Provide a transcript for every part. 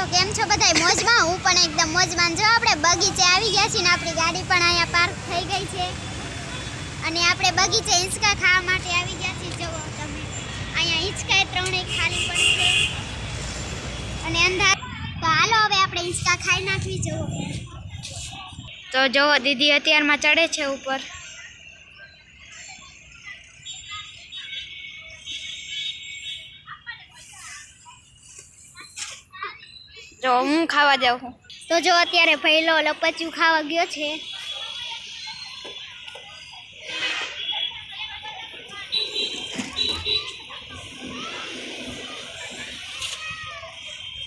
તો કેમ છો બધાય? મોજમાં? હું પણ એકદમ મોજમાં જો આપણે બગીચે આવી ગયા છીએ ને આપણી ગાડી પણ અહીંયા પાર્ક થઈ ગઈ છે. અને આપણે બગીચે હિંચકા ખાવા માટે આવી ગયા છીએ. જુઓ તમે. અહીંયા હિંચકા ત્રણેય ખાલી પણ છે. અને અંધાર તો હાલો હવે આપણે હિંચકા ખાઈ નાખવી, જુઓ. તો જુઓ, દીદી અત્યારમાં ચડે છે ઉપર. જો હું ખાવા જાઉં છું. તો જો અત્યારે પહેલો લપચ્યું ખાવા ગયો છે.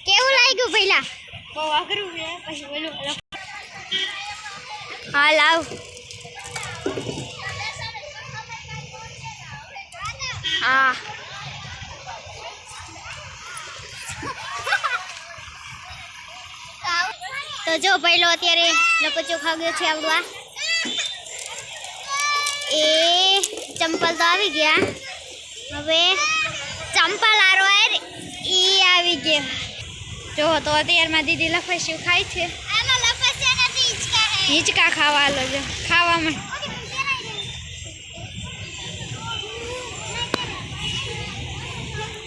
કેવું લાગ્યું પહેલા બહુ અઘરું છે પછી બોલું હા લાવ. હા. તો જો પહેલો અત્યારે લપચો ખાગ્યો ગયો છે આપણું આ. એ ચંપલ તો આવી ગયા. હવે ચંપલ આરો એ આવી ગયા. જો તો અત્યારમાં દીદી લફસ્યું ખાય છે. હિંચકા ખાવા લો જો ખાવામાં.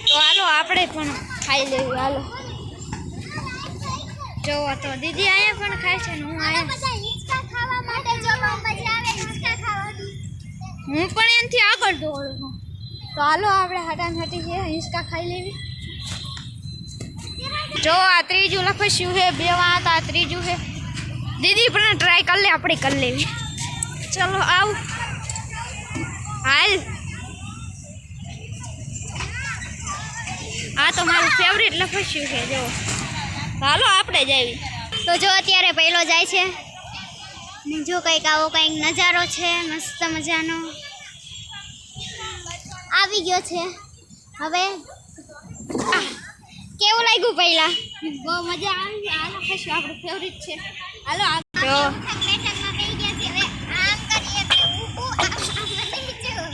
તો હાલો આપણે પણ ખાઈ લેવું હાલો. જો તો દીદી અહીંયા પણ ખાય છે હું હું પણ એનાથી આગળ દોડું. છું તો હાલો આપણે હટાન હટી છે હિંચકા ખાઈ લેવી. જો આ ત્રીજું લખશ્યું છે બે વાત આ ત્રીજું છે. દીદી પણ ટ્રાય કરી લે આપણે કરી લેવી. ચલો આવ. હાલ. આ તો મારું ફેવરેટ લખસ્યું છે જો હાલો આપણે જ તો જો અત્યારે પહેલો જાય છે. ને જો કંઈક આવો કંઈક નજારો છે મસ્ત મજાનો. આવી ગયો છે. હવે કેવું લાગ્યું પહેલા? બહુ મજા આવી આ લખસ્યું આપણું ફેવરેટ છે. હાલો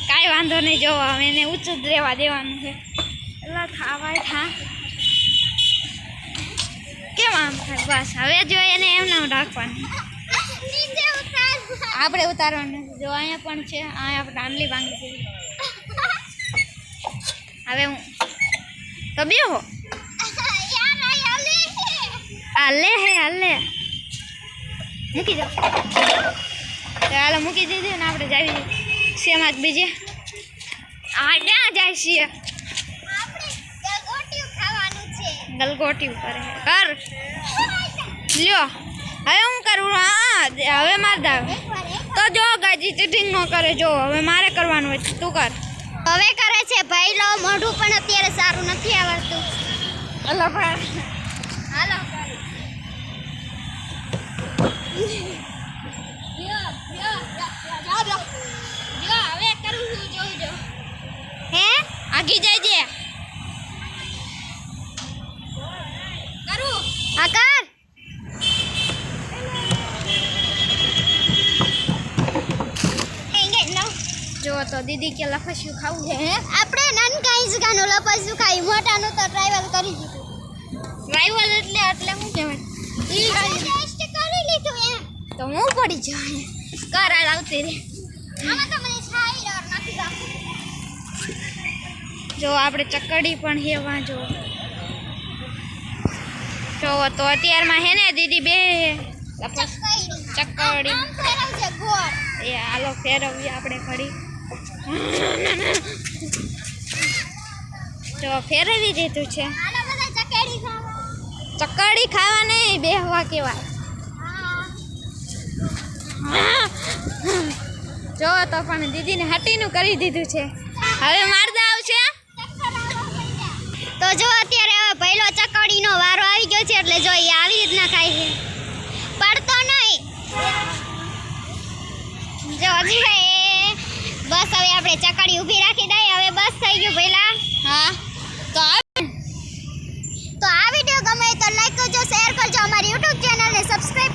કાંઈ વાંધો નહીં જોવા એને ઊંચું જ રહેવા દેવાનું છે. એટલે ખાવાય થા કેમ આમ થાય? બસ હવે જો એને એમને એમ રાખવાનું. આપણે ઉતારવાનું જો અહીંયા પણ છે અહીંયા આંબલી ભાંગી છે. હવે હું તો બે હો. હાલે હે હાલે મૂકી જાઓ હાલો મૂકી દીધું ને આપણે જાવી શેમાં જ બીજે. આ ક્યાં જાય છીએ? ગલગોટી ઉપર કર લ્યો હવે હું કરું હા હવે માર દાવ તો જો ગાજી ચીટિંગ ન કરે જો હવે મારે કરવાનું હોય તું કર હવે કરે છે ભાઈ લો મોઢું પણ અત્યારે સારું નથી આવડતું હલો હાલો હવે કરું છું જોજો હે આગી જાય છે કરું આ કર એંગે નો જો તો દીદી કે લખસ્યું ખાવું છે હે? આપણે નાનકા ઈસગાનું લપસું ખાઈ? મોટાનું તો ટ્રાઈવલ કરી દીધું. ડ્રાઈવર એટલે એટલે શું કહેવાય? ઈ ટેસ્ટ કરી લીધું એમ. તો હું પડી જાઉં કરાળ આવતી રે આમાં તો મને છાઈ ડર નથી લાગતું જો આપણે ચકડી પણ હે વાંચો જો તો અત્યારમાં હે ને દીદી બે ચકડી. આમ ફેરવજે ગોળ. એ હાલો ફેરવીએ આપણે ઘડી. જો ફેરવી દીધું છે. ચકેડી ખાવા નહીં બેહવા કેવાય જો તો પણ દીદીને હટીનું કરી દીધું છે. હવે મારદા આવશે? તો જો અત્યારે હવે પહેલો ચકડીનો વારો આવી ગયો છે એટલે જો એ આવી રીતના ખાય છે. પડતો નહીં. જો જો એ બસ હવે આપણે ચકડી ઊભી રાખી દઈએ. હવે બસ થઈ ગયું પહેલા હા. તો તો આ વીડિયો ગમે તો લાઈક કરજો શેર કરજો. અમારી યુટ્યુબ ચેનલને સબસ્ક્રાઇબ